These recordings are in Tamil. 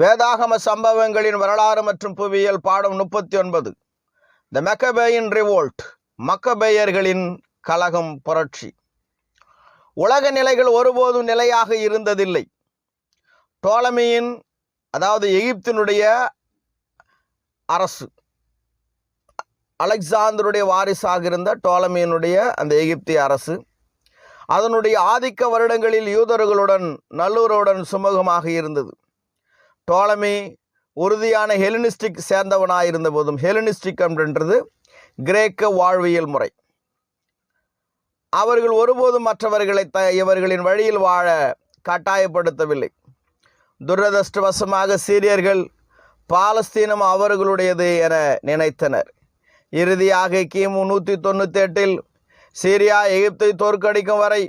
வேதாகம சம்பவங்களின் வரலாறு மற்றும் புவியியல் பாடம் முப்பத்தி ஒன்பது த மெக்கபேயின் ரிவோல்ட் மக்கபேயர்களின் கலகம் புரட்சி. உலக நிலைகள் ஒருபோதும் நிலையாக இருந்ததில்லை. டோலமியின் அதாவது எகிப்தினுடைய அரசு அலெக்சாந்தருடைய வாரிசாக இருந்த டோலமியினுடைய அந்த எகிப்திய அரசு அதனுடைய ஆதிக்க வருடங்களில் யூதர்களுடன் நல்லுறவுடன் சுமூகமாக இருந்தது. டோலமி உறுதியான ஹெலினிஸ்டிக் சேர்ந்தவனாக போதும் ஹெலினிஸ்டிக் அப்படின்றது கிரேக்க வாழ்வியல் முறை. அவர்கள் ஒருபோதும் மற்றவர்களை த இவர்களின் வழியில் வாழ கட்டாயப்படுத்தவில்லை. துரதிருஷ்டவசமாக சீரியர்கள் பாலஸ்தீனம் அவர்களுடையது என நினைத்தனர். இறுதியாக கிமு நூற்றி தொண்ணூற்றி எட்டில் சீரியா எகிப்தை தோற்கடிக்கும் வரை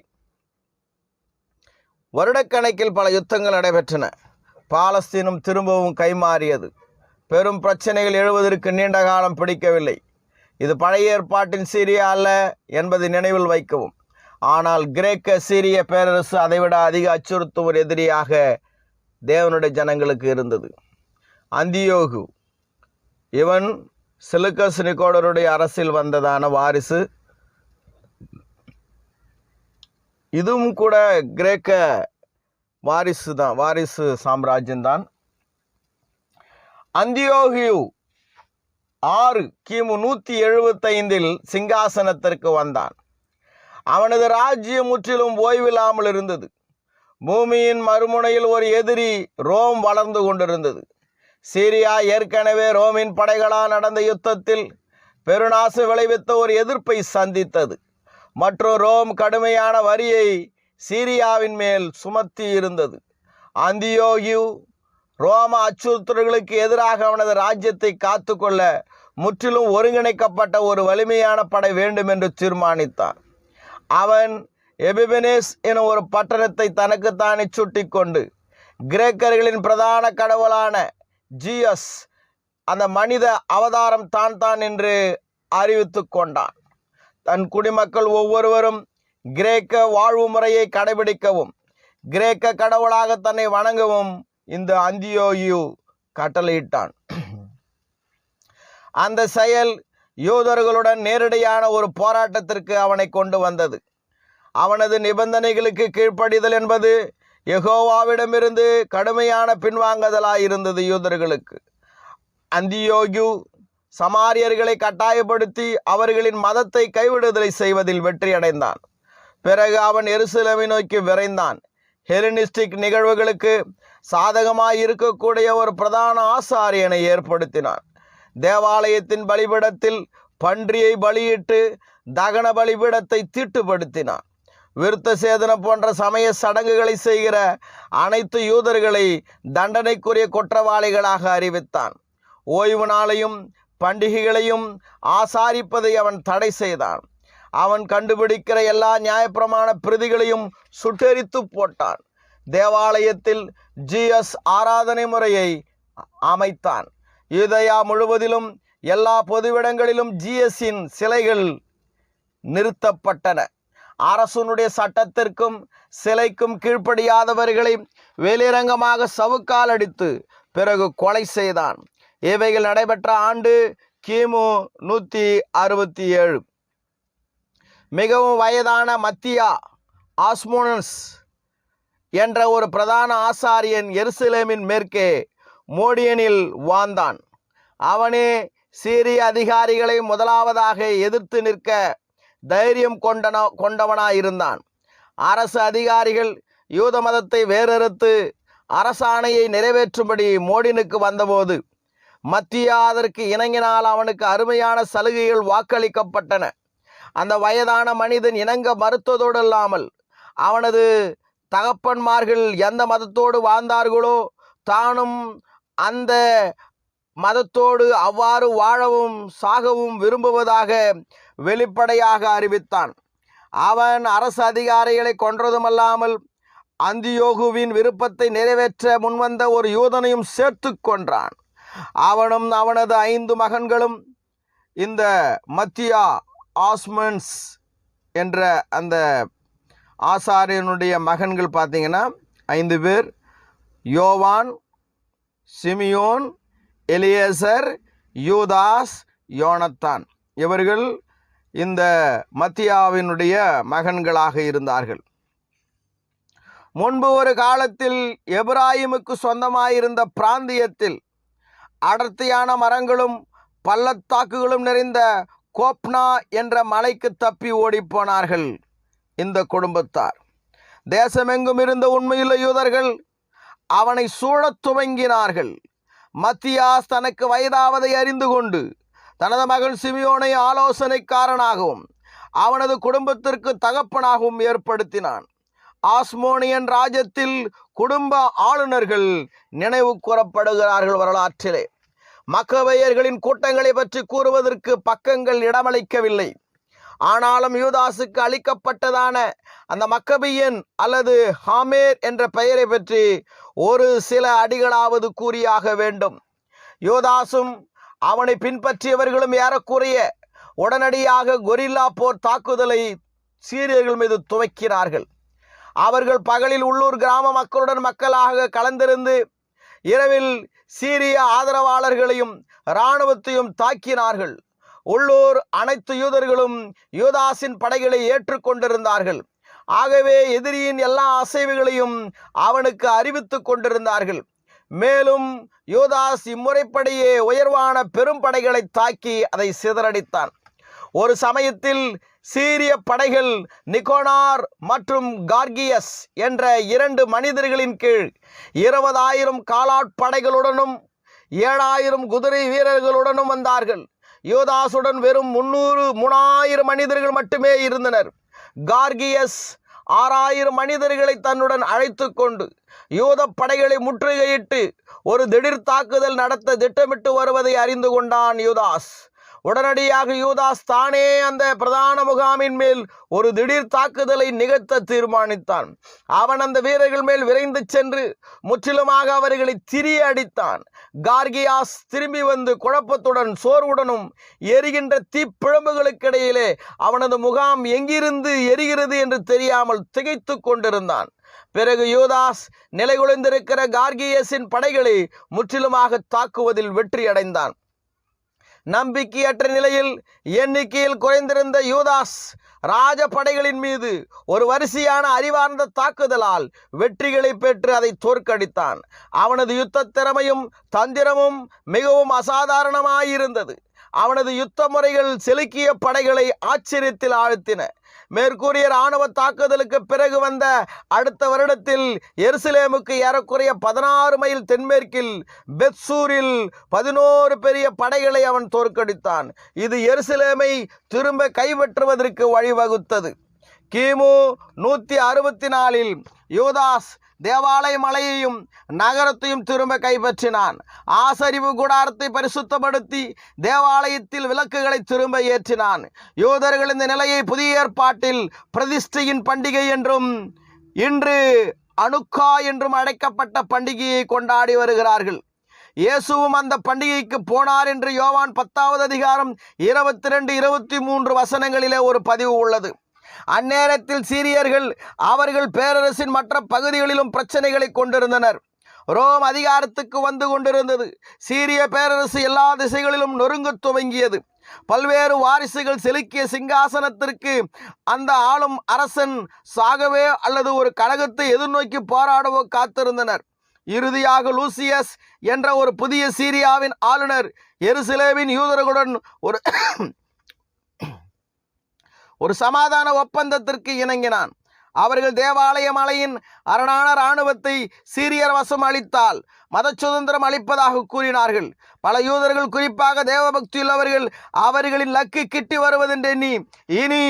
வருடக்கணக்கில் பல யுத்தங்கள் நடைபெற்றன. பாலஸ்தீனம் திரும்பவும் கைமாறியது. பெரும் பிரச்சனைகள் எழுவதற்கு நீண்ட காலம் பிடிக்கவில்லை. இது பழைய ஏற்பாட்டின் சீரியா அல்ல என்பதை நினைவில் வைக்கவும். ஆனால் கிரேக்க சீரிய பேரரசு அதைவிட அதிக அச்சுறுத்தும் ஒரு எதிரியாக தேவனுடைய ஜனங்களுக்கு இருந்தது. அந்தியோகு. இவன் சிலுக்கஸ் நிக்கோடருடைய அரசில் வந்ததான வாரிசு. இதுவும் கூட கிரேக்க வாரிசு தான் வாரிசு சாம்ராஜ்யம்தான். அந்தியோகியு ஆறு கிமு நூற்றி எழுபத்தைந்தில் சிங்காசனத்திற்கு வந்தான். அவனது ராஜ்யம் முற்றிலும் ஓய்வில்லாமல் இருந்தது. பூமியின் மறுமுனையில் ஒரு எதிரி ரோம் வளர்ந்து கொண்டிருந்தது. சீரியா ஏற்கனவே ரோமின் படைகளால் நடந்த யுத்தத்தில் பெருநாசு விளைவித்த ஒரு எதிர்ப்பை சந்தித்தது. மற்றும் ரோம் கடுமையான வரியை சீரியாவின் மேல் சுமத்தி இருந்தது. அந்தியோகியு ரோம அச்சுறுத்தல்களுக்கு எதிராக அவனது ராஜ்யத்தை காத்துக்கொள்ள முற்றிலும் ஒருங்கிணைக்கப்பட்ட ஒரு வலிமையான படை வேண்டும் என்று தீர்மானித்தான் அவன் எபிபெனேஸ் என ஒரு பட்டணத்தை தனக்குத்தானே சுட்டிக்கொண்டு கிரேக்கர்களின் பிரதான கடவுளான ஜியஸ் அந்த மனித அவதாரம் தான் தான் என்று அறிவித்து கொண்டான். தன் குடிமக்கள் ஒவ்வொருவரும் கிரேக்க வாழ்வு முறையை கடைபிடிக்கவும் கிரேக்க கடவுளாக தன்னை வணங்கவும் இந்த அந்தியோயு கட்டளையிட்டான். அந்த செயல் யூதர்களுடன் நேரடியான ஒரு போராட்டத்திற்கு அவனை கொண்டு வந்தது. அவனது நிபந்தனைகளுக்கு கீழ்ப்படிதல் என்பது எகோவாவிடமிருந்து கடுமையான பின்வாங்குதலாக இருந்தது யூதர்களுக்கு. அந்தியோகியு சமாரியர்களை கட்டாயப்படுத்தி அவர்களின் மதத்தை கைவிடுதலை செய்வதில் வெற்றியடைந்தான். பிறகு அவன் எருசலேமை நோக்கி விரைந்தான். ஹெலினிஸ்டிக் நிகழ்வுகளுக்கு சாதகமாய் இருக்கக்கூடிய ஒரு பிரதான ஆசாரியனை ஏற்படுத்தினான். தேவாலயத்தின் பலிபீடத்தில் பன்றியை பலியிட்டு தகன பலிபீடத்தை தீட்டுப்படுத்தினான். விருத்த சேதனம் போன்ற சமய சடங்குகளை செய்கிற அனைத்து யூதர்களை தண்டனைக்குரிய குற்றவாளிகளாக அறிவித்தான். ஓய்வு நாளையும் பண்டிகைகளையும் ஆசாரிப்பதை அவன் தடை செய்தான். அவன் கண்டுபிடிக்கிற எல்லா நியாயப்பிரமாண பிரதிகளையும் சுட்டெரித்து போட்டான். தேவாலயத்தில் ஜிஎஸ் ஆராதனை முறையை அமைத்தான். யூதயா முழுவதிலும் எல்லா பொதுவிடங்களிலும் ஜிஎஸ்ஸின் சிலைகள் நிறுத்தப்பட்டன. அரசனுடைய சட்டத்திற்கும் சிலைக்கும் கீழ்ப்படியாதவர்களை வெளிரங்கமாக சவுக்கால் அடித்து பிறகு கொலை செய்தான். இவைகள் நடைபெற்ற ஆண்டு கிமு நூற்றி அறுபத்தி ஏழு. மிகவும் வயதான மத்தியா ஆஸ்மோனஸ் என்ற ஒரு பிரதான ஆசாரியன் எருசலேமின் மேற்கே மோடியனில் வாழ்ந்தான். அவனே சீரிய அதிகாரிகளை முதலாவதாக எதிர்த்து நிற்க தைரியம் கொண்டன கொண்டவனாயிருந்தான். அரசு அதிகாரிகள் யூத மதத்தை வேறறுத்து அரசாணையை நிறைவேற்றும்படி மோடினுக்கு வந்தபோது மத்தியா அதற்கு இணங்கினால் அவனுக்கு அருமையான சலுகைகள் வாக்களிக்கப்பட்டன. அந்த வயதான மனிதன் இணங்க மறுத்ததோடு இல்லாமல் அவனது தகப்பன்மார்கள் எந்த மதத்தோடு வாழ்ந்தார்களோ தானும் அந்த மதத்தோடு அவ்வாறு வாழவும் சாகவும் விரும்புவதாக வெளிப்படையாக அறிவித்தான். அவன் அரசு அதிகாரிகளை கொன்றதுமல்லாமல் அந்தியோகுவின் விருப்பத்தை நிறைவேற்ற முன்வந்த ஒரு யூதனையும் சேர்த்து கொன்றான். அவனும் அவனது ஐந்து மகன்களும் இந்த மத்தியா ஆஸ்மன்ஸ் என்ற அந்த ஆசாரியனுடைய மகன்கள் பார்த்தீங்கன்னா ஐந்து பேர். யோவான் சிமியோன் எலியேசர் யூதாஸ் யோனத்தான். இவர்கள் இந்த மத்தியாவினுடைய மகன்களாக இருந்தார்கள். முன்பு ஒரு காலத்தில் எப்ராஹிமுக்கு சொந்தமாயிருந்த பிராந்தியத்தில் அடர்த்தியான மரங்களும் பள்ளத்தாக்குகளும் நிறைந்த கோப்னா என்ற மலைக்கு தப்பி ஓடிப்போனார்கள் இந்த குடும்பத்தார். தேசமெங்கும் இருந்த உண்மையுள்ள யூதர்கள் அவனை சூழத் துவங்கினார்கள். மத்தியாஸ் தனக்கு வயதாவதை அறிந்து கொண்டு தனது மகன் சிமியோனை ஆலோசனைக்காரனாகவும் அவனது குடும்பத்திற்கு தகப்பனாகவும் ஏற்படுத்தினான். ஆஸ்மோனியன் ராஜ்யத்தில் குடும்ப ஆளுநர்கள் நினைவு கூறப்படுகிறார்கள் வரலாற்றிலே. மக்கவையர்களின் கூட்டங்களை பற்றி கூறுவதற்கு பக்கங்கள் இடமளிக்கவில்லை. ஆனாலும் யூதாசுக்கு அளிக்கப்பட்டதான அந்த மக்கபியன் அல்லது ஹாமேர் என்ற பெயரை பற்றி ஒரு சில அடிகளாவது கூறியாக வேண்டும். யோதாசும் அவனை பின்பற்றியவர்களும் ஏறக்குறைய உடனடியாக கொரில்லா போர் தாக்குதலை சீரியர்கள் மீது துவைக்கிறார்கள். அவர்கள் பகலில் உள்ளூர் கிராம மக்களுடன் மக்களாக கலந்திருந்து இரவில் சீரிய ஆதரவாளர்களையும் இராணுவத்தையும் தாக்கினார்கள். உள்ளூர் அனைத்து யூதர்களும் யூதாஸின் படைகளை ஏற்றுக்கொண்டிருந்தார்கள். ஆகவே எதிரியின் எல்லா அசைவுகளையும் அவனுக்கு அறிவித்துக் கொண்டிருந்தார்கள். மேலும் யூதாஸ் இம்முறைப்படியே உயர்வான பெரும் படைகளை தாக்கி அதை சிதறடித்தான். ஒரு சமயத்தில் சீரிய படைகள் நிக்கோனார் மற்றும் கார்கியஸ் என்ற இரண்டு மனிதர்களின் கீழ் இருபதாயிரம் காலாட்படைகளுடனும் ஏழாயிரம் குதிரை வீரர்களுடனும் வந்தார்கள். யோதாசுடன் வெறும் முன்னூறு மூணாயிரம் மனிதர்கள் மட்டுமே இருந்தனர். கார்கியஸ் ஆறாயிரம் மனிதர்களை தன்னுடன் அழைத்து கொண்டு யூத படைகளை முற்றுகையிட்டு ஒரு திடீர் தாக்குதல் நடத்த திட்டமிட்டு வருவதை அறிந்து கொண்டான் யூதாஸ். உடனடியாக யூதாஸ் தானே அந்த பிரதான முகாமின் மேல் ஒரு திடீர் தாக்குதலை நிகழ்த்த தீர்மானித்தான். அவன் அந்த வீரர்கள் மேல் விரைந்து சென்று முற்றிலுமாக அவர்களை திரிய அடித்தான். கார்கியாஸ் திரும்பி வந்து குழப்பத்துடன் சோர்வுடனும் எரிகின்ற தீப்பிழம்புகளுக்கிடையிலே அவனது முகாம் எங்கிருந்து எரிகிறது என்று தெரியாமல் திகைத்து கொண்டிருந்தான். பிறகு யூதாஸ் நிலைகுலைந்திருக்கிற கார்கியஸின் படைகளை முற்றிலுமாக தாக்குவதில் வெற்றி அடைந்தான் நம்பிக்கையற்ற நிலையில் எண்ணிக்கையில் குறைந்திருந்த யூதாஸ் ராஜ படைகளின் மீது ஒரு வரிசையான அறிவார்ந்த தாக்குதலால் வெற்றிகளை பெற்று அதை தோற்கடித்தான். அவனது யுத்த திறமையும் தந்திரமும் மிகவும் அசாதாரணமாயிருந்தது. அவனது யுத்த முறைகள் செலுக்கிய படைகளை ஆச்சரியத்தில் ஆழ்த்தின. மேற்கூறிய இராணுவ தாக்குதலுக்கு பிறகு வந்த அடுத்த வருடத்தில் எருசலேமுக்கு ஏறக்குறைய பதினாறு மைல் தென்மேற்கில் பெத்சூரில் பதினோரு பெரிய படைகளை அவன் தோற்கடித்தான். இது எருசலேமை திரும்ப கைப்பற்றுவதற்கு வழிவகுத்தது. கிமு நூற்றி அறுபத்தி நாலில் யூதாஸ் தேவாலய மலையையும் நகரத்தையும் திரும்ப கைப்பற்றினான். ஆசரிவு கூடாரத்தை பரிசுத்தப்படுத்தி தேவாலயத்தில் விளக்குகளை திரும்ப ஏற்றினான். யூதர்கள் இந்த நிலையை புதிய ஏற்பாட்டில் பிரதிஷ்டையின் பண்டிகை என்றும் இன்று அணுக்கா என்றும் அழைக்கப்பட்ட பண்டிகையை கொண்டாடி வருகிறார்கள். இயேசுவும் அந்த பண்டிகைக்கு போனார் என்று யோவான் பத்தாவது அதிகாரம் இருபத்தி ரெண்டு இருபத்தி மூன்று வசனங்களிலே ஒரு பதிவு உள்ளது. அந்நேரத்தில் சீரியர்கள் அவர்கள் பேரரசின் மற்ற பகுதிகளிலும் பிரச்சனைகளை கொண்டிருந்தனர். ரோம் அதிகாரத்துக்கு வந்து கொண்டிருந்தது. சீரிய பேரரசு எல்லா திசைகளிலும் நொறுங்க துவங்கியது. பல்வேறு வாரிசுகள் செலுக்கிய சிங்காசனத்திற்கு அந்த ஆளும் அரசன் சாகவே அல்லது ஒரு கழகத்தை எதிர்நோக்கி போராடவோ காத்திருந்தனர். இறுதியாக லூசியஸ் என்ற ஒரு புதிய சீரியாவின் ஆளுநர் எருசலேமின் யூதர்களுடன் ஒரு ஒரு சமாதான ஒப்பந்தத்திற்கு இணங்கினான். அவர்கள் தேவாலய மலையின் அரணான இராணுவத்தை சீரியர் வசம் அளித்தால் மத சுதந்திரம் அளிப்பதாக கூறினார்கள். பல யூதர்கள் குறிப்பாக தேவபக்தியுள்ளவர்கள் அவர்களின் லக்கு கிட்டி வருவதென்றெண்ணி இனி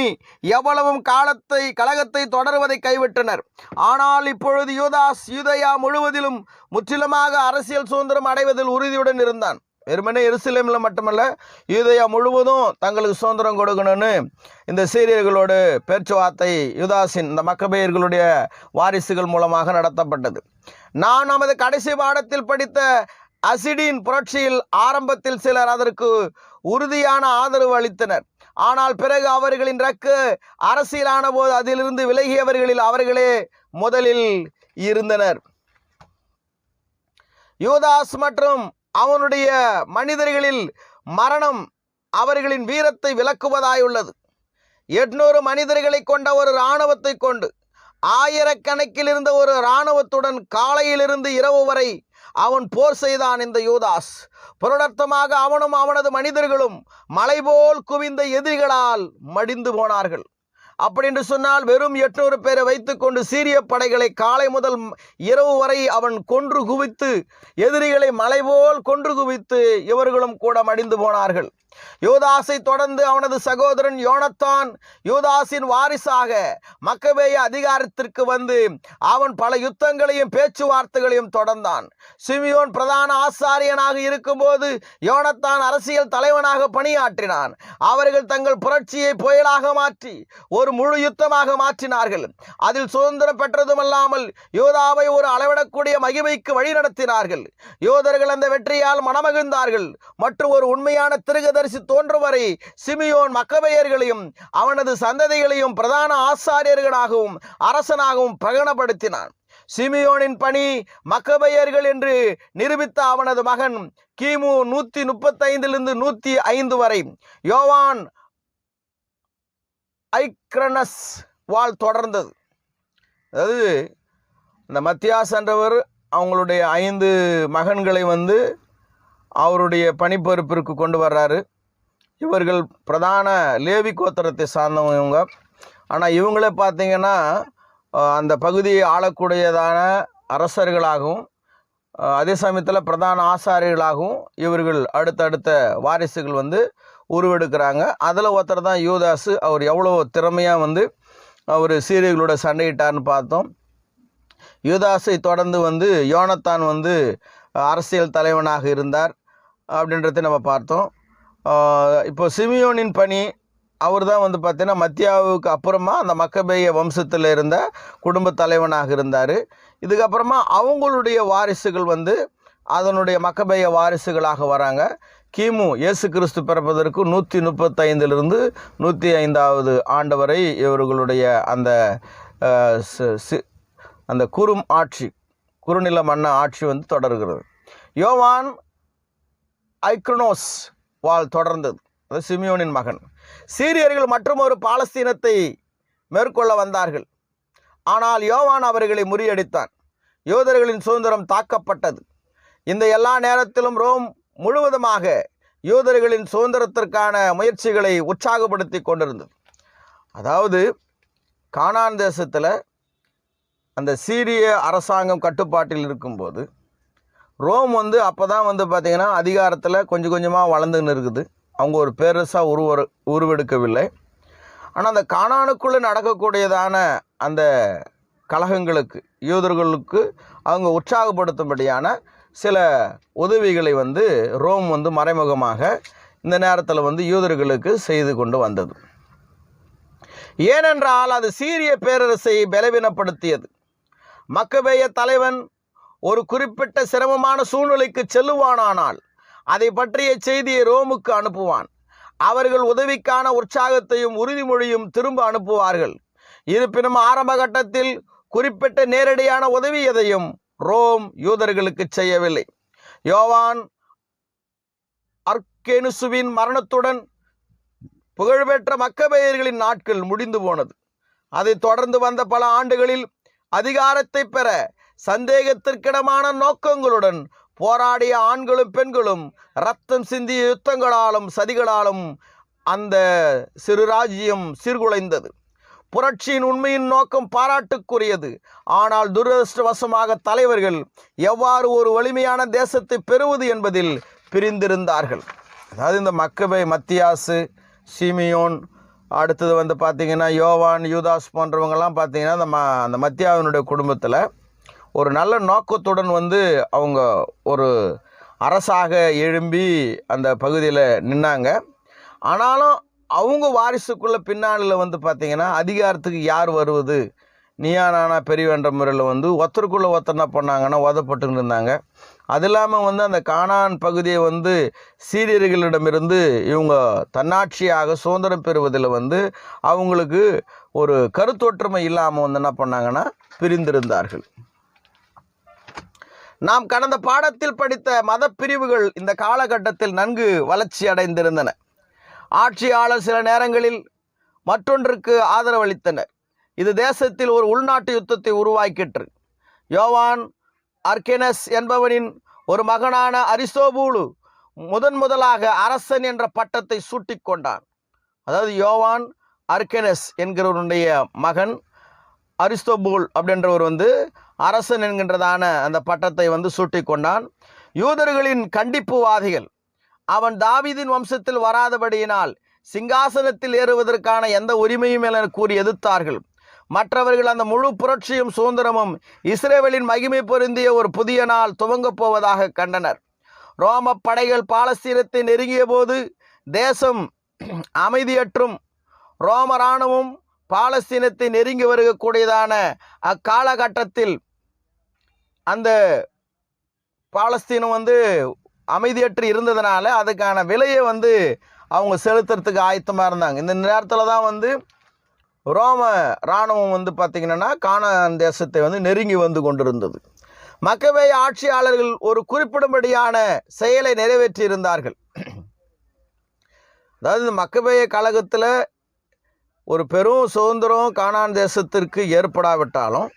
எவ்வளவும் காலத்தை கழகத்தை தொடர்வதை கைவிட்டனர். ஆனால் இப்பொழுது யூதாஸ் யூதயா முழுவதிலும் முற்றிலுமாக அரசியல் சுதந்திரம் அடைவதில் உறுதியுடன் இருந்தான். வெறுமனே எருசலேமில் மட்டுமல்ல யூதயா முழுவதும் தங்களுக்கு சுதந்திரம் கொடுக்கணும்னு இந்த சீரியர்களோடு பேச்சுவார்த்தை யுதாசின் இந்த மக்கபெயர்களுடைய வாரிசுகள் மூலமாக நடத்தப்பட்டது. நான் நமது கடைசி பாடத்தில் படித்த அசிடின் புரட்சியில் ஆரம்பத்தில் சிலர் அதற்கு உறுதியான ஆதரவு அளித்தனர். ஆனால் பிறகு அவர்களின் ரக்கு அரசியலான போது அதிலிருந்து விலகியவர்களில் அவர்களே முதலில் இருந்தனர். யூதாஸ் மற்றும் அவனுடைய மனிதர்களில் மரணம் அவர்களின் வீரத்தை விளக்குவதாயுள்ளது. எட்நூறு மனிதர்களை கொண்ட ஒரு இராணுவத்தை கொண்டு ஆயிரக்கணக்கில் இருந்த ஒரு இராணுவத்துடன் காலையிலிருந்து இரவு வரை அவன் போர் செய்தான் இந்த யூதாஸ். புரடர்த்தமாக அவனும் அவனது மனிதர்களும் மலைபோல் குவிந்த எதிரிகளால் மடிந்து போனார்கள். அப்படி என்று சொன்னால் வெறும் எட்நூறு பேரை வைத்துக்கொண்டு சீரிய படைகளை காலை முதல் இரவு வரை அவன் கொன்று குவித்து எதிரிகளை மலைபோல் கொன்று குவித்து இவர்களும் கூட மடிந்து போனார்கள். யூதாசை தொடர்ந்து அவனது சகோதரன் யோனத்தான் யூதாசின் வாரிசாக மக்கபேய அதிகாரத்திற்கு வந்து அவன் பல யுத்தங்களையும் பேச்சுவார்த்தைகளையும் தொடர்ந்தான். சிமியோன் பிரதான ஆசாரியனாக இருக்கும்போது யோனத்தான் அரசியல் தலைவனாக பணியாற்றினான். அவர்கள் தங்கள் புரட்சியை புயலாக மாற்றி ஒரு முழு யுத்தமாக மாற்றினார்கள். அதில் சுதந்திரம் பெற்றதுமல்லாமல் யோதாவை ஒரு அளவிடக்கூடிய மகிமைக்கு வழிநடத்தினார்கள். யோதர்கள் அந்த வெற்றியால் மனமகிழ்ந்தார்கள். மற்றும் ஒரு உண்மையான திருகதர் தீர்க்கதரிசி தோன்றும் வரை சிமியோன் மக்கபெயர்களையும் அவனது சந்ததிகளையும் பிரதான ஆசாரியர்களாகவும் அரசனாகவும் பிரகடனப்படுத்தினான். சிமியோனின் பணி மக்கபெயர்கள் என்று நிரூபித்த அவனது மகன் கிமு நூற்றி முப்பத்தைந்திலிருந்து நூற்றி ஐந்து வரை யோவான் ஐக்ரனஸ் வாழ் தொடர்ந்தது. அதாவது இந்த மத்தியாஸ் என்றவர் அவங்களுடைய ஐந்து மகன்களை வந்து அவருடைய பணிப்பொறுப்பிற்கு கொண்டு வர்றாரு. இவர்கள் பிரதான லேவி கோத்திரத்தை சார்ந்தவங்க. இவங்க ஆனால் இவங்களே பார்த்தீங்கன்னா அந்த பகுதியை ஆளக்கூடியதான அரசர்களாகவும் அதே சமயத்தில் பிரதான ஆசாரிகளாகவும் இவர்கள் அடுத்தடுத்த வாரிசுகள் வந்து உருவெடுக்கிறாங்க. அதில் ஒருத்தர் தான் யூதாஸு அவர் எவ்வளோ திறமையாக வந்து அவர் சீரியர்களோட சண்டையிட்டார்னு பார்த்தோம். யூதாஸை தொடர்ந்து வந்து யோனத்தான் வந்து அரசியல் தலைவனாக இருந்தார் அப்படின்றத நம்ம பார்த்தோம். இப்போ சிமியோனின் பணி அவர் தான் வந்து பார்த்தீங்கன்னா மத்தியாவுக்கு அப்புறமா அந்த மக்கபேய வம்சத்தில் இருந்த குடும்ப தலைவனாக இருந்தார். இதுக்கப்புறமா அவங்களுடைய வாரிசுகள் வந்து அதனுடைய மக்கபேய வாரிசுகளாக வராங்க. கிமு இயேசு கிறிஸ்து பிறப்பதற்கு நூற்றி முப்பத்தைந்திலிருந்து நூற்றி ஐந்தாவது ஆண்டு வரை இவர்களுடைய அந்த சி- அந்த குறும் ஆட்சி குறுநில மன்ன ஆட்சி வந்து தொடர்கிறது. யோவான் ஐக்ரோனோஸ் வாழ் தொடர்ந்தது. அது சிமியோனின் மகன். சீரியர்கள் மற்றும் ஒரு பாலஸ்தீனத்தை மேற்கொள்ள வந்தார்கள். ஆனால் யோவான் அவர்களை முறியடித்தான். யூதர்களின் சுதந்திரம் தாக்கப்பட்டது. இந்த எல்லா நேரத்திலும் ரோம் முழுவதுமாக யூதர்களின் சுதந்திரத்திற்கான முயற்சிகளை உற்சாகப்படுத்தி கொண்டிருந்தது. அதாவது கானான் தேசத்தில் அந்த சீரிய அரசாங்கம் கட்டுப்பாட்டில் இருக்கும்போது ரோம் வந்து அப்போ தான் வந்து பார்த்திங்கன்னா அதிகாரத்தில் கொஞ்சம் கொஞ்சமாக வளர்ந்துன்னு இருக்குது. அவங்க ஒரு பேரரசாக உருவ உருவெடுக்கவில்லை. ஆனால் அந்த காணானுக்குள்ளே நடக்கக்கூடியதான அந்த கழகங்களுக்கு யூதர்களுக்கு அவங்க உற்சாகப்படுத்தும்படியான சில உதவிகளை வந்து ரோம் வந்து மறைமுகமாக இந்த நேரத்தில் வந்து யூதர்களுக்கு செய்து கொண்டு வந்தது. ஏனென்றால் அது சீரிய பேரரசை பலவீனப்படுத்தியது. மக்கபேய தலைவன் ஒரு குறிப்பிட்ட சிரமமான சூழ்நிலைக்கு செல்லுவானானால் அதை பற்றிய செய்தியை ரோமுக்கு அனுப்புவான். அவர்கள் உதவிக்கான உற்சாகத்தையும் உறுதிமொழியும் திரும்ப அனுப்புவார்கள். இருப்பினும் ஆரம்ப கட்டத்தில் குறிப்பிட்ட நேரடியான உதவி எதையும் ரோம் யூதர்களுக்கு செய்யவில்லை. யோவான் அர்கேனுசுவின் மரணத்துடன் புகழ்பெற்ற மக்கபெயர்களின் நாட்கள் முடிந்து போனது. அதைத் தொடர்ந்து வந்த பல ஆண்டுகளில் அதிகாரத்தை பெற சந்தேகத்திற்கிடமான நோக்கங்களுடன் போராடிய ஆண்களும் பெண்களும் ரத்தம் சிந்திய யுத்தங்களாலும் சதிகளாலும் அந்த சிறு ராஜ்யம் சீர்குலைந்தது. புரட்சியின் உண்மையின் நோக்கம் பாராட்டுக்குரியது. ஆனால் துரதிருஷ்டவசமாக தலைவர்கள் எவ்வாறு ஒரு வலிமையான தேசத்தை பெறுவது என்பதில் பிரிந்திருந்தார்கள். அதாவது இந்த மக்கபை மத்தியாசு சிமியோன் அடுத்தது வந்து பார்த்திங்கன்னா யோவான் யூதாஸ் போன்றவங்கெல்லாம் பார்த்திங்கன்னா அந்த ம அந்த மத்தியாவினுடைய குடும்பத்தில் ஒரு நல்ல நோக்கத்துடன் வந்து அவங்க ஒரு அரசாக எழும்பி அந்த பகுதியில் நின்னாங்க. ஆனாலும் அவங்க வாரிசுக்குள்ள பின்னாளில் வந்து பார்த்திங்கன்னா அதிகாரத்துக்கு யார் வருவது? நீயா நானா பெரியவன்ற முறையில் வந்து ஒருத்தருக்குள்ளே ஒருத்தர் என்ன பண்ணாங்கன்னா உதப்பட்டுன்னு இருந்தாங்க. அது இல்லாமல் வந்து அந்த காணான் பகுதியை வந்து சீரியர்களிடமிருந்து இவங்க தன்னாட்சியாக சுதந்திரம் பெறுவதில் வந்து அவங்களுக்கு ஒரு கருத்தொற்றுமை இல்லாமல் வந்து என்ன பண்ணாங்கன்னா பிரிந்திருந்தார்கள். நாம் கடந்த பாடத்தில் படித்த மத பிரிவுகள் இந்த காலகட்டத்தில் நன்கு வளர்ச்சி அடைந்திருந்தன. ஆட்சியாளர் சில நேரங்களில் மற்றொன்றுக்கு ஆதரவளித்தனர் இது தேசத்தில் ஒரு உள்நாட்டு யுத்தத்தை உருவாக்கிற்று. யோவான் அர்கெனஸ் என்பவனின் ஒரு மகனான அரிசோபூலு முதன் முதலாக அரசன் என்ற பட்டத்தை சூட்டிக் கொண்டான் அதாவது யோவான் அர்கெனஸ் என்கிறவருடைய மகன் அரிஸ்தோபூல் அப்படின்றவர் வந்து அரசன் என்கின்றதான அந்த பட்டத்தை வந்து சூட்டிக் கொண்டான் யூதர்களின் கண்டிப்புவாதிகள் அவன் தாவிதின் வம்சத்தில் வராதபடியினால் சிங்காசனத்தில் ஏறுவதற்கான எந்த உரிமையும் என கூறி எதிர்த்தார்கள். மற்றவர்கள் அந்த முழு புரட்சியும் சுதந்திரமும் இஸ்ரேலின் மகிமை பொருந்திய ஒரு புதிய நாள் துவங்கப் போவதாக கண்டனர். ரோம படைகள் பாலஸ்தீனத்தை நெருங்கிய போது தேசம் அமைதியற்றும் ரோம இராணுவம் பாலஸ்தீனத்தை நெருங்கி வருகக்கூடியதான அக்காலகட்டத்தில் அந்த பாலஸ்தீனம் வந்து அமைதியற்று இருந்ததுனால அதுக்கான விலையை வந்து அவங்க செலுத்துறதுக்கு ஆயத்தமாக இருந்தாங்க. இந்த நேரத்தில் தான் வந்து ரோம இராணுவம் வந்து பார்த்திங்கன்னா கானான் தேசத்தை வந்து நெருங்கி வந்து கொண்டிருந்தது. மக்கவை ஆட்சியாளர்கள் ஒரு குறிப்பிடும்படியான செயலை நிறைவேற்றியிருந்தார்கள் அதாவது இந்த மக்கபேய கழகத்தில் ஒரு பெரும் சுதந்திரம் கானான் தேசத்திற்கு ஏற்படாவிட்டாலும்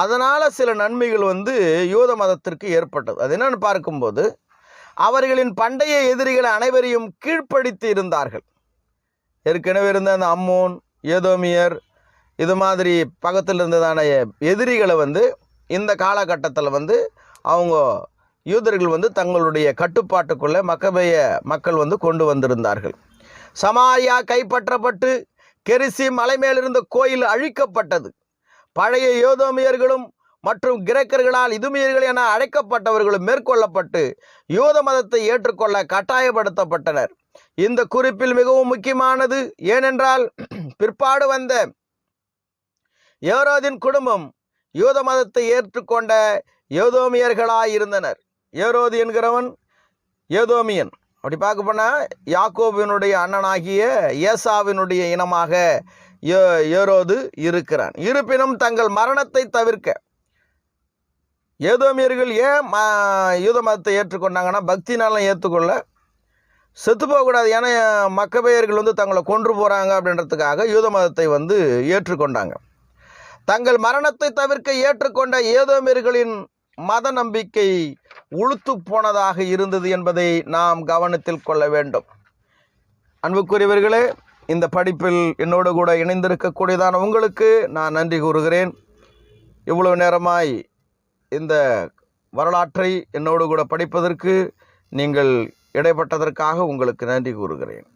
அதனால் சில நன்மைகள் வந்து யூத மதத்திற்கு ஏற்பட்டது. அது என்னன்னு பார்க்கும்போது அவர்களின் பண்டைய எதிரிகள் அனைவரையும் கீழ்ப்படுத்தி இருந்தார்கள். ஏற்கனவே இருந்த அந்த அம்மோன் ஏதோமியர் இது மாதிரி பக்கத்தில் இருந்ததான எதிரிகளை வந்து இந்த காலகட்டத்தில் வந்து அவங்க யூதர்கள் வந்து தங்களுடைய கட்டுப்பாட்டுக்குள்ளே மக்கபைய மக்கள் வந்து கொண்டு வந்திருந்தார்கள். சமாரியா கைப்பற்றப்பட்டு கெரிசி மலைமேலிருந்த கோயில் அழிக்கப்பட்டது. பழைய யோதோமியர்களும் மற்றும் கிரேக்கர்களால் இதுமியர்கள் என அழைக்கப்பட்டவர்களும் மேற்கொள்ளப்பட்டு யூத மதத்தை ஏற்றுக்கொள்ள கட்டாயப்படுத்தப்பட்டனர். இந்த குறிப்பில் மிகவும் முக்கியமானது ஏனென்றால் பிற்பாடு வந்த ஏரோதின் குடும்பம் யூத மதத்தை ஏற்றுக்கொண்ட ஏதோமியர்களாயிருந்தனர் ஏரோது என்கிறவன் ஏதோமியன் அப்படி பார்க்க போனால் யாக்கோபினுடைய அண்ணனாகிய ஏசாவினுடைய இனமாக ஏ ஏரோது இருக்கிறான். இருப்பினும் தங்கள் மரணத்தை தவிர்க்க ஏதோமியர்கள் ஏன் ம யூத மதத்தை ஏற்றுக்கொண்டாங்கன்னா பக்தி ஏற்றுக்கொள்ள செத்து போகக்கூடாது. ஏன்னா மக்கபெயர்கள் வந்து தங்களை கொன்று போகிறாங்க அப்படின்றதுக்காக யூத மதத்தை வந்து ஏற்றுக்கொண்டாங்க. தங்கள் மரணத்தை தவிர்க்க ஏற்றுக்கொண்ட ஏதோமியர்களின் மத நம்பிக்கை உளுத்து போனதாக இருந்தது என்பதை நாம் கவனத்தில் கொள்ள வேண்டும். அன்புக்குரியவர்களே இந்த படிப்பில் என்னோடு கூட இணைந்திருக்கக்கூடியதான உங்களுக்கு நான் நன்றி கூறுகிறேன். இவ்வளவு நேரமாய் இந்த வரலாற்றை என்னோடு கூட படிப்பதற்கு நீங்கள் இடைப்பட்டதற்காக உங்களுக்கு நன்றி கூறுகிறேன்.